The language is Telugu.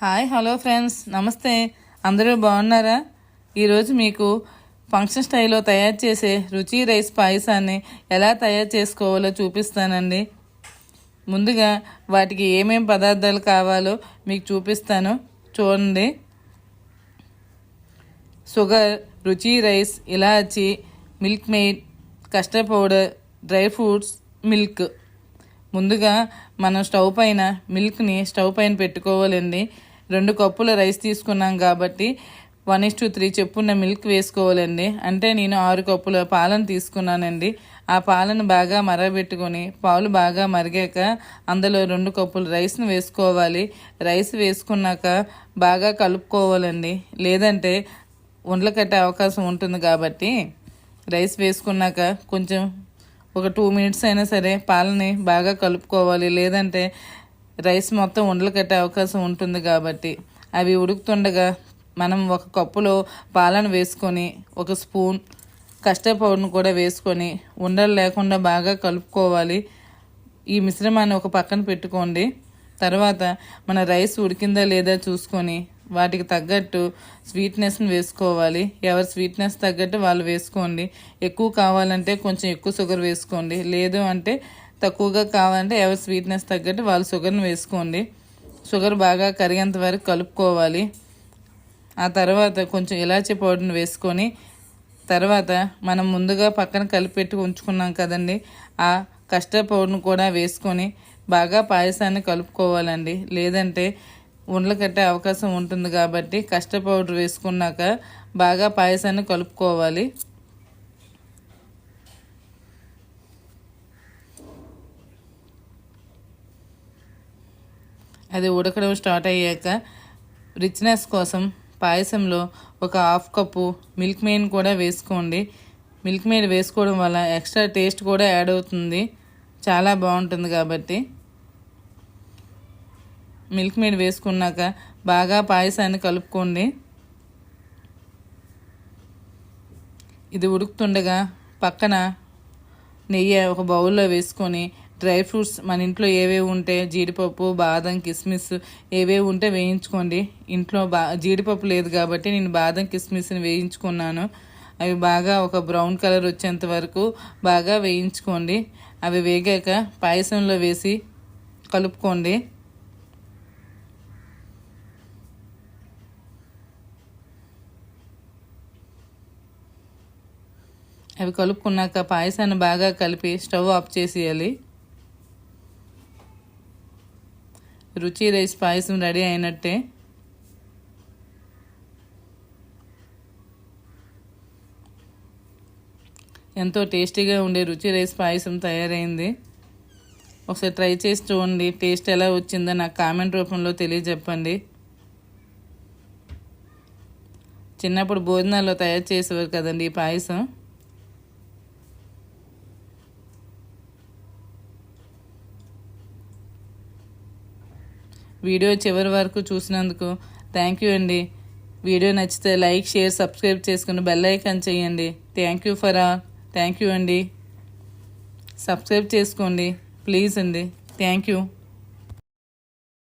Hi hello friends. నమస్తే. అందరూ బాగున్నారా? ఈరోజు మీకు ఫంక్షన్ స్టైల్లో తయారు చేసే రుచి రైస్ పాయసాన్ని ఎలా తయారు చేసుకోవాలో చూపిస్తానండి. ముందుగా వాటికి ఏమేం పదార్థాలు కావాలో మీకు చూపిస్తాను. చూడండి. షుగర్ రుచి రైస్ ఇలాచి milk maid custard powder dry fruits milk. ముందుగా మనం స్టవ్ పైన మిల్క్ని స్టవ్ పైన పెట్టుకోవాలండి. రెండు కప్పుల రైస్ తీసుకున్నాం కాబట్టి వన్ ఇస్ టూ త్రీ చెప్పున్న మిల్క్ వేసుకోవాలండి. అంటే నేను ఆరు కప్పుల పాలను తీసుకున్నానండి. ఆ పాలను బాగా మరగబెట్టుకొని పాలు బాగా మరిగాక అందులో రెండు కప్పులు రైస్ను వేసుకోవాలి. రైస్ వేసుకున్నాక బాగా కలుపుకోవాలండి. లేదంటే ఉండలు కట్టే అవకాశం ఉంటుంది కాబట్టి రైస్ వేసుకున్నాక కొంచెం ఒక టూ మినిట్స్ అయినా సరే పాలని బాగా కలుపుకోవాలి. లేదంటే రైస్ మొత్తం ఉండలు కట్టే అవకాశం ఉంటుంది కాబట్టి అవి ఉడుకుతుండగా మనం ఒక కప్పులో పాలను వేసుకొని ఒక స్పూన్ కస్టర్డ్ పౌడర్ను కూడా వేసుకొని ఉండలు లేకుండా బాగా కలుపుకోవాలి. ఈ మిశ్రమాన్ని ఒక పక్కన పెట్టుకోండి. తర్వాత మన రైస్ ఉడికిందా లేదా చూసుకొని వాటికి తగ్గట్టు స్వీట్నెస్ని వేసుకోవాలి. ఎవరి స్వీట్నెస్ తగ్గట్టు వాళ్ళు వేసుకోండి. ఎక్కువ కావాలంటే కొంచెం ఎక్కువ షుగర్ వేసుకోండి. లేదు అంటే తక్కువగా కావాలంటే ఎవరి స్వీట్నెస్ తగ్గట్టు వాళ్ళు షుగర్ని వేసుకోండి. షుగర్ బాగా కరిగేంత వరకు కలుపుకోవాలి. ఆ తర్వాత కొంచెం ఇలాచీ పౌడర్ని వేసుకొని తర్వాత మనం ముందుగా పక్కన కలిపెట్టి ఉంచుకున్నాం కదండి. ఆ కస్టర్డ్ పౌడర్ని కూడా వేసుకొని బాగా పాయసాన్ని కలుపుకోవాలండి. లేదంటే ఉండలు కట్టే అవకాశం ఉంటుంది కాబట్టి కస్టర్డ్ పౌడర్ వేసుకున్నాక బాగా పాయసాన్ని కలుపుకోవాలి. అది ఉడకడం స్టార్ట్ అయ్యాక రిచ్నెస్ కోసం పాయసంలో ఒక హాఫ్ కప్పు మిల్క్ మెయిన్ కూడా వేసుకోండి. మిల్క్ మెయిన్ వేసుకోవడం వల్ల ఎక్స్ట్రా టేస్ట్ కూడా యాడ్ అవుతుంది. చాలా బాగుంటుంది కాబట్టి. మిల్క్ మెయిన్ వేసుకున్నాక బాగా పాయసాన్ని కలుపుకోండి. ఇది ఉడుకుతుండగా పక్కన నెయ్యి ఒక బౌల్లో వేసుకొని డ్రై ఫ్రూట్స్ మన ఇంట్లో ఏవేవి ఉంటే జీడిపప్పు బాదం కిస్మిస్ ఏవేవి ఉంటే వేయించుకోండి. ఇంట్లో బా జీడిపప్పు లేదు కాబట్టి నేను బాదం కిస్మిస్ని వేయించుకున్నాను. అవి బాగా ఒక బ్రౌన్ కలర్ వచ్చేంత వరకు బాగా వేయించుకోండి. అవి వేగాక పాయసంలో వేసి కలుపుకోండి. అవి కలుపుకున్నాక పాయసాన్ని బాగా కలిపి స్టవ్ ఆఫ్ చేసేయాలి. రుచి రైస్ పాయసం రెడీ అయినట్టే. ఎంతో టేస్టీగా ఉండే రుచి రైస్ పాయసం తయారైంది. ఒకసారి ట్రై చేసి చూడండి టేస్ట్ ఎలా వచ్చిందో నాకు కామెంట్ రూపంలో తెలియజెప్పండి. చిన్నప్పుడు భోజనాల్లో తయారు చేసేవారు కదండి ఈ పాయసం. వీడియో చివరి వరకు చూసినందుకు థ్యాంక్ యూ అండి. వీడియో నచ్చితే లైక్ షేర్ సబ్స్క్రైబ్ చేసుకుని బెల్ ఐకాన్ చేయండి. Thank you for all. Thank you అండి. సబ్స్క్రైబ్ చేసుకోండి. ప్లీజ్ అండి. Thank you.